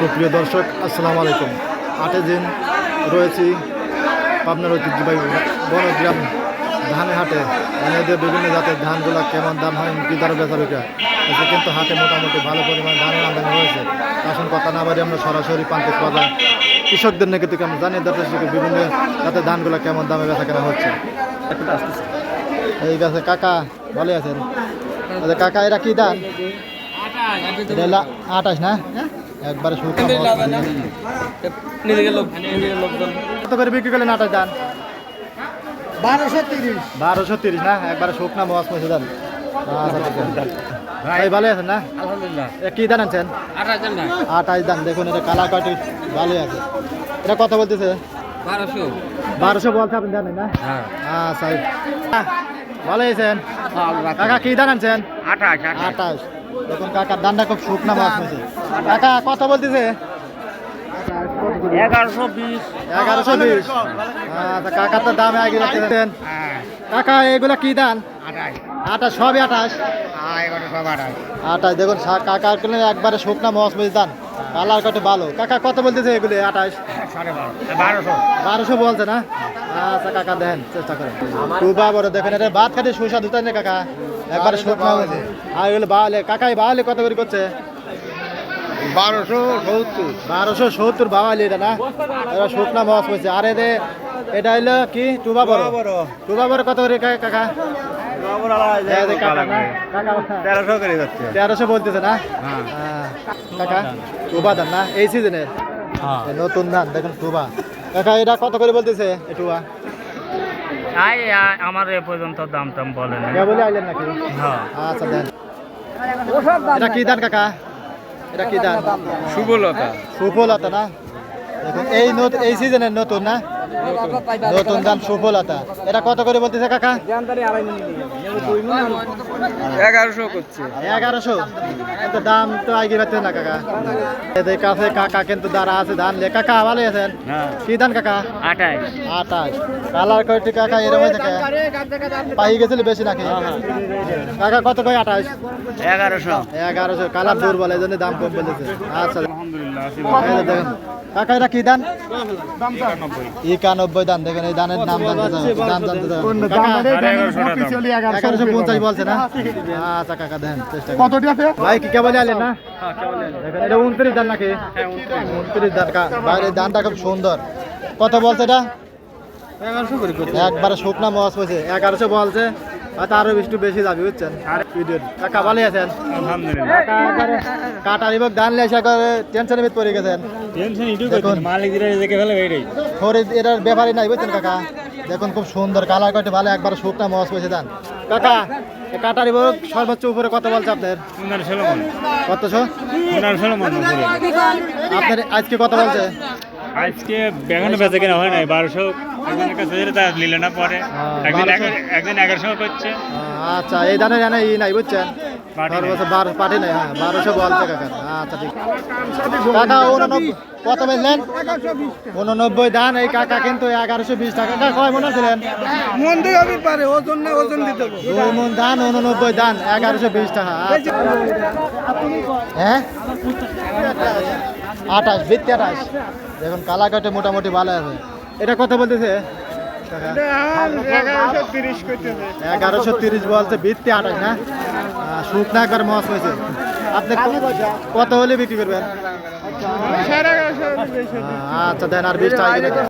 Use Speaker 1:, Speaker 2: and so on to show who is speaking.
Speaker 1: সুপ্রিয় দর্শক আসসালামু আলাইকুম। আটে দিন রয়েছি পাবনার ঐতিহ্যবাহী বনগ্রাম ধানে হাটে ধানেদের বিভিন্ন জাতের ধানগুলো কেমন দাম হয় কি দরে বেচা বিক্রা এতে কিন্তু হাটে মোটামুটি ভালো পরিমাণ ধানের আমদানি হয়েছে। আসুন কথা না বাড়ি আমরা সরাসরি প্রান্তিক বাজার কৃষকদের নাকি থেকে আমরা দিতে চাই বিভিন্ন জাতের ধানগুলো কেমন দামে বেচা কেনা হচ্ছে। এই গাছে কাকা ভালো আছেন? আচ্ছা, কাকা এরা কি ধান? আঠাশ না? একবারে শুকনো
Speaker 2: নিজেকে লোক নিজেকে লোকজন।
Speaker 1: কত করে বিক্রি করলেন আঠাশ ধান
Speaker 3: বারোশো তিরিশ।
Speaker 1: বারোশো তিরিশ না? একবারে শুকনা মাছ মেশে দেন। ভাই ভালো আছেন না?
Speaker 2: আলহামদুলিল্লাহ।
Speaker 1: কি আনছেন? দেখুন এটা কালা কাটি ভালোই আছে। এটা কত বলতেছে?
Speaker 2: বারোশো।
Speaker 1: বারোশো বলছে আপনি জানেন না?
Speaker 2: হ্যাঁ।
Speaker 1: আচ্ছা ভালো আছেন? কাকা কি ধান আনছেন?
Speaker 2: আঠাশ।
Speaker 1: আঠাশ। দেখুন কাকার দানটা খুব শুকনা মাছ হয়েছে। কাকা কত বলতেছে?
Speaker 2: এগারোশো বিশ।
Speaker 1: এগারোশো বিশ। আচ্ছা তো দামে আগে রাখতেছেন
Speaker 2: হ্যাঁ।
Speaker 1: কাকা এগুলো কি দান
Speaker 2: আঠাশ।
Speaker 1: আঠাশ সবই আঠাশ?
Speaker 2: হ্যাঁ
Speaker 1: দেখুন কাকার কিনে একবারে শুকনা মস মেজ দান কালার কত ভালো? কাকা কত বলতেছে এগুলি? আঠাশ?
Speaker 2: বারোশো।
Speaker 1: বারোশো বলছে না? আচ্ছা কাকা দেন চেষ্টা করেন। টুবা বড় দেখেন এটা। ভাত খাটে সুস্বাদু তাই না কাকা? একবারে শুকনা হয়েছে। আর এগুলো বাহলে কাকাই বাহলে কত করে করছে?
Speaker 2: বারোশো সত্তর।
Speaker 1: বারোশো সত্তর বাওয়ালি এটা না? এরা শুকনা মস হয়েছে। আর এদের এটা হইল কি? টুবা বড়। টুবা বড় কত করে? কাকা?
Speaker 2: তেরোশো করে যাচ্ছে।
Speaker 1: তেরোশো বলতেছে না?
Speaker 2: হ্যাঁ।
Speaker 1: কাকা টুবা ধান না? এই সিজনের
Speaker 2: হ্যাঁ।
Speaker 1: নতুন ধান দেখুন টুবা কাকা এটা কত করে বলতেছে টুবা
Speaker 2: তাই আমার এ পর্যন্ত দাম টাম বলেন
Speaker 1: বলে আইলেন নাকি?
Speaker 2: হ্যাঁ।
Speaker 1: আচ্ছা দেন। এটা কি ধান কাকা? এটা কি ধান?
Speaker 2: শুভলতা
Speaker 1: সুফলতা না? দেখুন এই নতুন এই সিজনের নতুন না? নতুন ধান সুফলতা। এটা কত করে বলতেছে কাকা?
Speaker 2: এগারোশো করছে।
Speaker 1: এগারোশো? কিন্তু দাম তো আগে পাচ্ছে না কাকা? এদের কাছে কাকা কিন্তু দাঁড়া আছে ধান লে কাকা ভালো আছেন?
Speaker 2: হ্যাঁ।
Speaker 1: কি ধান কাকা?
Speaker 2: আঠাশ।
Speaker 1: আঠাশ। কালার কয়টি কাকা এরকম হয়ে থাকে পাই গেছিল বেশি নাকি? কাকা কত কয় আঠাশ?
Speaker 2: এগারোশো।
Speaker 1: এগারোশো। কালার দুর্বল এই জন্য দাম কম বলেছে। আচ্ছা।
Speaker 2: আলহামদুলিল্লাহ
Speaker 1: এই যে দেখেন। কাকা এটা কি ধান একানব্বই। দান। দেখেন এই ধানের নাম জানতে দাম জানতে এগারোশো পঞ্চাশ বলছে না? আচ্ছা কাকা দেন চেষ্টা কত ভাই কি কেবল আলেন না? এটা উনত্রিশ দান নাকি? উনত্রিশ। দান। বাইরে দানটা খুব সুন্দর। কত বলছে এটা? একবারে শুকনা মাছ পড়ছে এগারোশো বলছে। হয়তো আরও একটু বেশি যাবে বুঝছেন? কাকা ভালো আছেন? কাটার এবং দান লেসা করে টেনশনের ভিতরে পড়ে গেছেন। খরিদ এটার ব্যাপারই নাই বুঝছেন কাকা? দেখুন খুব সুন্দর কালার কয়টা ভালো একবার শুকনা মাছ পয়সা দেন কাকা কাটার সর্বোচ্চ উপরে কত বলছে আপনার?
Speaker 2: উপরে।
Speaker 1: আপনার আজকে কত বলছে?
Speaker 2: আজকে বেগুন বেচে কেনা হয় নাই বারোশো একজনের কাছে তা নিলে না পরে।
Speaker 1: হ্যাঁ,
Speaker 2: একদিন একদিন এগারোশো করছে।
Speaker 1: আচ্ছা এই জানে ই নাই বুঝছেন?
Speaker 2: নাই।
Speaker 1: হ্যাঁ বারোশো বলছে কাকা আচ্ছা ঠিক। কাকা উননব্বই। কত বললেন উননব্বই দান এই কাকা কিন্তু এগারোশো বিশ টাকা। কাকা কয় মনে ছিলেন
Speaker 3: মন দিয়ে হবে পারে ওজন না ওজন দিতে
Speaker 1: দুই মন ধান উননব্বই দান এগারোশো বিশ টাকা। আচ্ছা। হ্যাঁ? আঠাশ বৃত্তি আঠাশ। দেখুন কালাকাটে মোটামুটি ভালো আছে। এটা কথা বলতেছে?
Speaker 3: এগারোশো তিরিশ
Speaker 1: বলছে বৃত্তি আঠাশ না? শুকনা একবার মস হয়েছে। আপনি কত হলে বিক্রি করবেন? আচ্ছা দেন আর বিশ টাকা